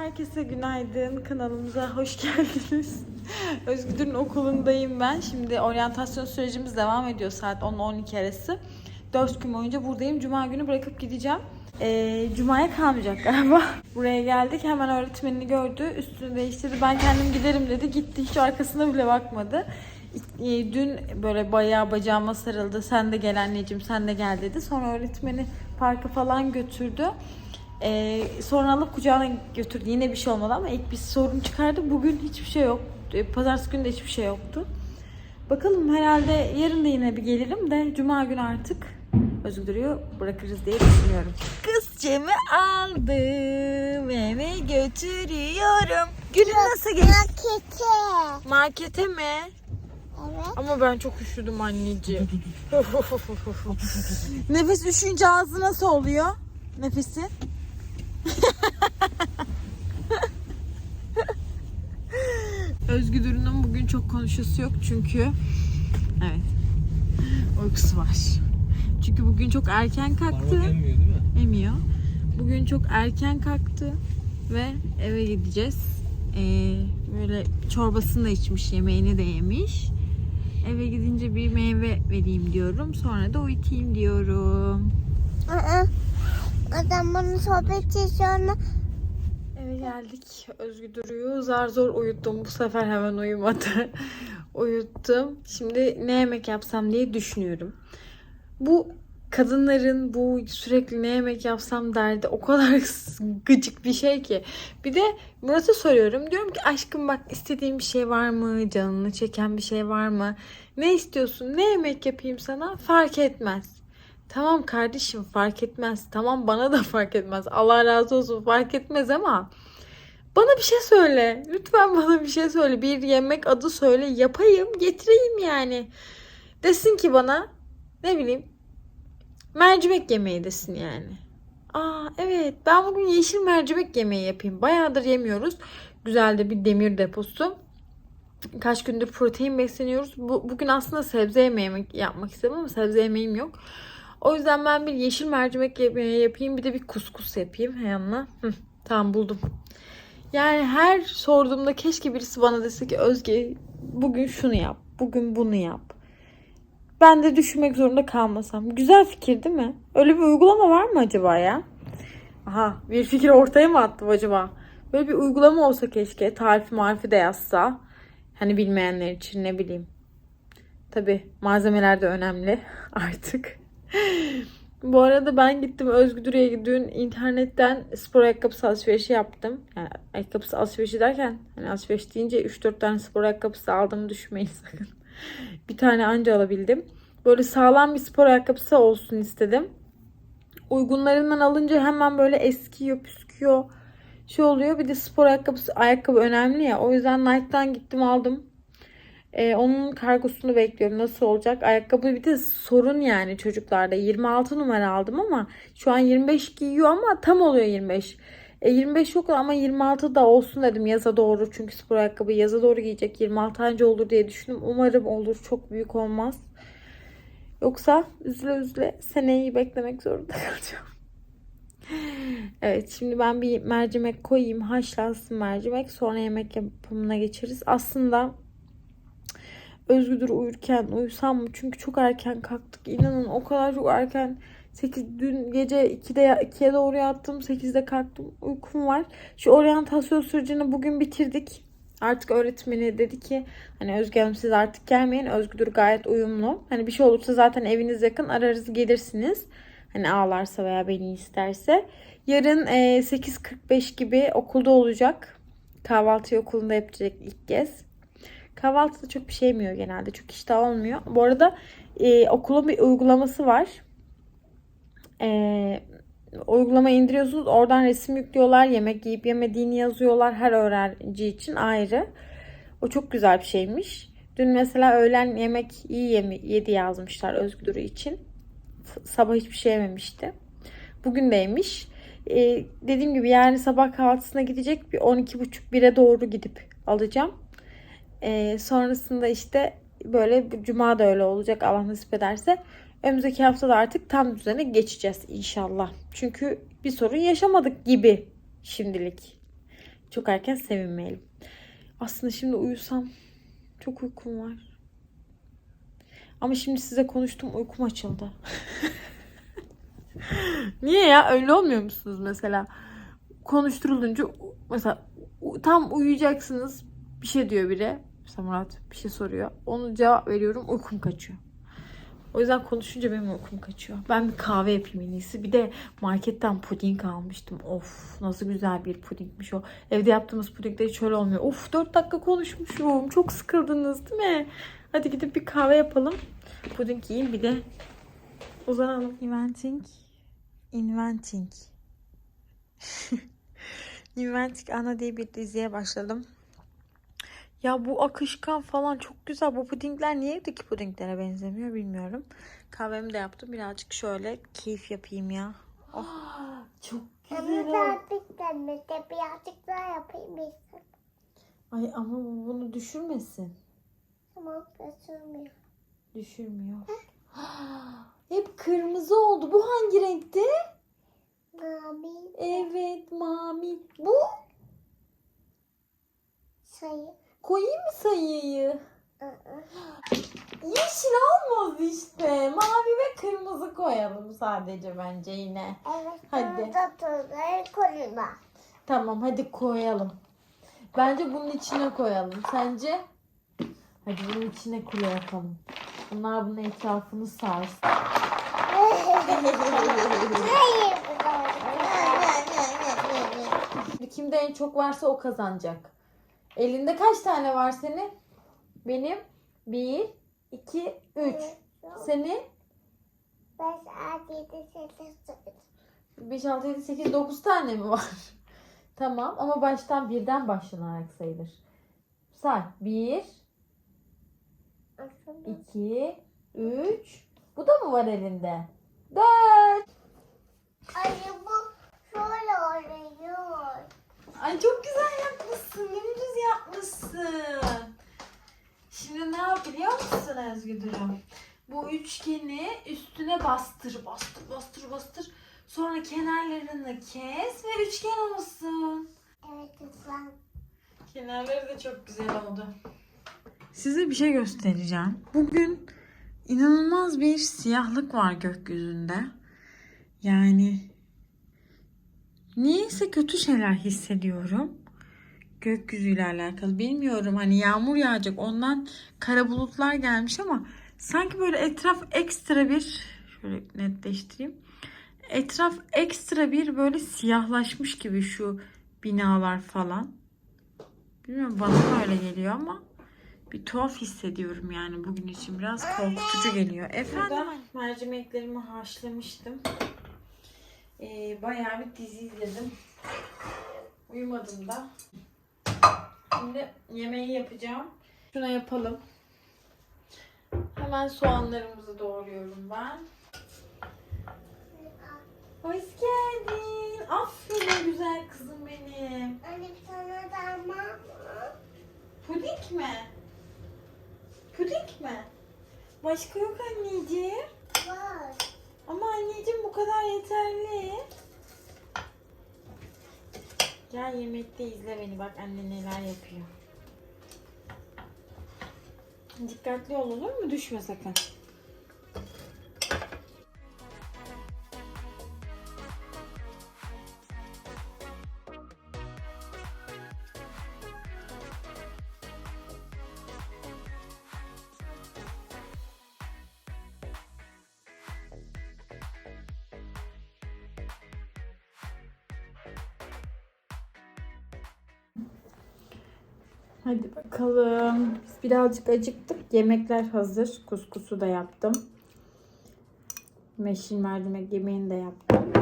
Herkese günaydın. Kanalımıza hoş geldiniz. Özgür'ün okulundayım ben. Şimdi oryantasyon sürecimiz devam ediyor saat 10-12 arası. 4 gün boyunca buradayım. Cuma günü bırakıp gideceğim. Ee, Cuma'ya kalmayacak galiba. Buraya geldik. Hemen öğretmenini gördü. Üstünü değiştirdi. Ben kendim giderim dedi. Gitti. Hiç arkasına bile bakmadı. Ee, Dün böyle bayağı bacağıma sarıldı. Sen de gel anneciğim sen de gel dedi. Sonra öğretmeni parka falan götürdü. Ee, sonra alıp kucağına götürdü. Yine bir şey olmadı ama ilk bir sorun çıkardı. Bugün hiçbir şey yok. Ee, Pazartesi günü de hiçbir şey yoktu. Bakalım herhalde yarın da yine bir gelirim de Cuma günü artık Özgür'ü bırakırız diye düşünüyorum. Kızcımı aldım eve götürüyorum. Günün nasıl geçti? Markete. Markete mi? Evet. Ama ben çok üşüdüm anneciğim. Nefes üşüyünce ağzı nasıl oluyor? Nefesi? Özgü Duru'nun bugün çok konuşusu yok çünkü evet uykusu var. Çünkü bugün çok erken kalktı. Parmak emmiyor değil mi? Emiyor. Bugün çok erken kalktı ve eve gideceğiz. Ee, böyle çorbasını da içmiş, yemeğini de yemiş. Eve gidince bir meyve vereyim diyorum. Sonra da uyutayım diyorum. Aa, Adam bana sohbet sonra Eve geldik. Özgü duruyor. Zar zor uyuttum. Bu sefer hemen uyumadı. Uyuttum. Şimdi ne yemek yapsam diye düşünüyorum. Bu kadınların bu sürekli ne yemek yapsam derdi o kadar gıcık bir şey ki. Bir de Murat'a soruyorum. Diyorum ki aşkım bak istediğin bir şey var mı? Canını çeken bir şey var mı? Ne istiyorsun? Ne yemek yapayım sana? Fark etmez. Tamam kardeşim fark etmez. Tamam bana da fark etmez. Allah razı olsun fark etmez ama bana bir şey söyle. Lütfen bana bir şey söyle. Bir yemek adı söyle. Yapayım, getireyim yani. Desin ki bana ne bileyim mercimek yemeği desin yani. Aa evet ben bugün yeşil mercimek yemeği yapayım. Bayağıdır yemiyoruz. Güzel de bir demir deposu. Kaç gündür protein besleniyoruz. Bu, bugün aslında sebze yemeği yapmak istedim ama sebze yemeğim yok. O yüzden ben bir yeşil mercimek yapayım. Bir de bir kuskus yapayım yanına. Hı, tamam buldum. Yani her sorduğumda keşke birisi bana dese ki Özge bugün şunu yap. Bugün bunu yap. Ben de düşünmek zorunda kalmasam. Güzel fikir değil mi? Öyle bir uygulama var mı acaba ya? Aha bir fikir ortaya mı attım acaba? Böyle bir uygulama olsa keşke. Tarifi marifi de yazsa. Hani bilmeyenler için ne bileyim. Tabi malzemeler de önemli artık. Bu arada ben gittim Özgüdür'e dün internetten spor ayakkabısı alışverişi yaptım. Yani ayakkabısı alışverişi derken hani alışveriş deyince 3-4 tane spor ayakkabısı aldığımı düşünmeyin sakın. bir tane anca alabildim. Böyle sağlam bir spor ayakkabısı olsun istedim. Uygunlarından alınca hemen böyle eskiyor, püsküyor. Şey oluyor. Bir de spor ayakkabısı ayakkabı önemli ya. O yüzden Nike'dan gittim aldım. Ee, onun kargosunu bekliyorum. Nasıl olacak? Ayakkabı bir de sorun yani çocuklarda. 26 numara aldım ama şu an 25 giyiyor ama tam oluyor 25. E, 25 yok ama 26 da olsun dedim yaza doğru. Çünkü spor ayakkabı yaza doğru giyecek. 26 anca olur diye düşündüm. Umarım olur. Çok büyük olmaz. Yoksa üzüle üzüle seneyi beklemek zorunda kalacağım. Evet şimdi ben bir mercimek koyayım. Haşlansın mercimek. Sonra yemek yapımına geçeriz. Aslında Özgüdür uyurken uyusam mı? Çünkü çok erken kalktık. İnanın o kadar çok erken 8 dün gece 2'de 2'ye doğru yattım. 8'de kalktım. Uykum var. Şu oryantasyon sürecini bugün bitirdik. Artık öğretmeni dedi ki hani Özge Hanım siz artık gelmeyin. Özgüdür gayet uyumlu. Hani bir şey olursa zaten eviniz yakın ararız gelirsiniz. Hani ağlarsa veya beni isterse. Yarın e, 8.45 gibi okulda olacak. Kahvaltıyı okulunda yapacak ilk kez. Kahvaltıda çok bir şey yemiyor genelde. Çok iştah olmuyor. Bu arada e, okulun bir uygulaması var. E, uygulama indiriyorsunuz. Oradan resim yüklüyorlar. Yemek yiyip yemediğini yazıyorlar. Her öğrenci için ayrı. O çok güzel bir şeymiş. Dün mesela öğlen yemek iyi yemi, yedi yazmışlar Özgür için. Sabah hiçbir şey yememişti. Bugün de yemiş. E, dediğim gibi yani sabah kahvaltısına gidecek. Bir 12.30-1'e doğru gidip alacağım. Ee, sonrasında işte böyle cuma da öyle olacak Allah nasip ederse. Önümüzdeki hafta da artık tam düzene geçeceğiz inşallah. Çünkü bir sorun yaşamadık gibi şimdilik. Çok erken sevinmeyelim. Aslında şimdi uyusam çok uykum var. Ama şimdi size konuştum uykum açıldı. Niye ya? Öyle olmuyor musunuz mesela? Konuşturulunca mesela tam uyuyacaksınız. Bir şey diyor biri. Mesela Murat bir şey soruyor. Onu cevap veriyorum. Uykum kaçıyor. O yüzden konuşunca benim uykum kaçıyor. Ben bir kahve yapayım en iyisi. Bir de marketten puding almıştım. Of nasıl güzel bir pudingmiş o. Evde yaptığımız pudingde hiç öyle olmuyor. Of 4 dakika konuşmuşum. Çok sıkıldınız değil mi? Hadi gidip bir kahve yapalım. Puding yiyeyim bir de uzanalım. Inventing. Inventing. Inventing Ana diye bir diziye başladım. Ya bu akışkan falan çok güzel. Bu pudingler niye evdeki pudinglere benzemiyor bilmiyorum. Kahvemi de yaptım. Birazcık şöyle keyif yapayım ya. Oh, çok Ama güzel. oldu. gerçekten de birazcık daha yapayım istedim. Ay ama bu bunu düşürmesin. Tamam götürmüyor. Düşürmüyor. Hep kırmızı oldu. Bu hangi renkti? Mavi Evet mavi. Bu sayı. Koyayım mı sayıyı? Yeşil olmaz işte. Mavi ve kırmızı koyalım sadece bence yine. Evet. Hadi. Tuzları koyma. Tamam hadi koyalım. Bence bunun içine koyalım. Sence? Hadi bunun içine kule yapalım. Bunlar bunun etrafını sarsın. Hayır. Kimde en çok varsa o kazanacak. Elinde kaç tane var senin? Benim. Bir, iki, üç. Senin? Beş, altı, yedi, sekiz, dokuz. 5, 6, 7, 8, 9 tane mi var? tamam ama baştan birden başlanarak sayılır. Say. 1, Aslında 2, 3. Bu da mı var elinde? 4. Ay bu şöyle oluyor. Ay çok güzel yapmışsın. Dümdüz yapmışsın. Şimdi ne yap biliyor musun Özgü Durum? Bu üçgeni üstüne bastır, bastır, bastır, bastır. Sonra kenarlarını kes ve üçgen olsun. Evet lütfen. Kenarları da çok güzel oldu. Size bir şey göstereceğim. Bugün inanılmaz bir siyahlık var gökyüzünde. Yani niyeyse kötü şeyler hissediyorum. Gökyüzüyle alakalı. Bilmiyorum hani yağmur yağacak ondan kara bulutlar gelmiş ama sanki böyle etraf ekstra bir şöyle netleştireyim. Etraf ekstra bir böyle siyahlaşmış gibi şu binalar falan. Bilmiyorum bana öyle geliyor ama bir tuhaf hissediyorum yani bugün için biraz korkutucu geliyor. Efendim? mercimeklerimi haşlamıştım. Ee, bayağı bir dizi izledim. Uyumadım da. Şimdi yemeği yapacağım. Şuna yapalım. Hemen soğanlarımızı doğruyorum ben. Hoş geldin. Aferin güzel kızım benim. Anne bir tane daha mı? Puding mi? Puding mi? Başka yok anneciğim. Var. Ama anneciğim bu kadar yeterli. Gel yemekte izle beni bak anne neler yapıyor. Dikkatli ol olur mu? Düşme sakın. Hadi bakalım. Biz birazcık acıktık. Yemekler hazır. Kuskusu da yaptım. Meşin mercimek yemeğini de yaptım.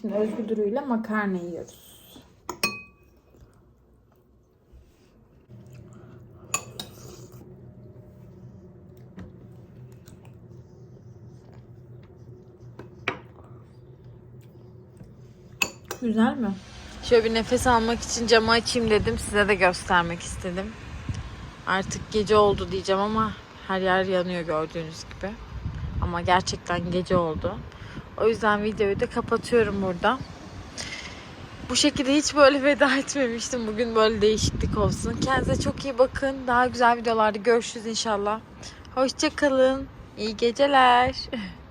Şimdi Özgür Duru'yla makarna yiyoruz. Güzel mi? Şöyle bir nefes almak için camı açayım dedim. Size de göstermek istedim. Artık gece oldu diyeceğim ama her yer yanıyor gördüğünüz gibi. Ama gerçekten gece oldu. O yüzden videoyu da kapatıyorum burada. Bu şekilde hiç böyle veda etmemiştim. Bugün böyle değişiklik olsun. Kendinize çok iyi bakın. Daha güzel videolarda görüşürüz inşallah. Hoşçakalın. İyi geceler.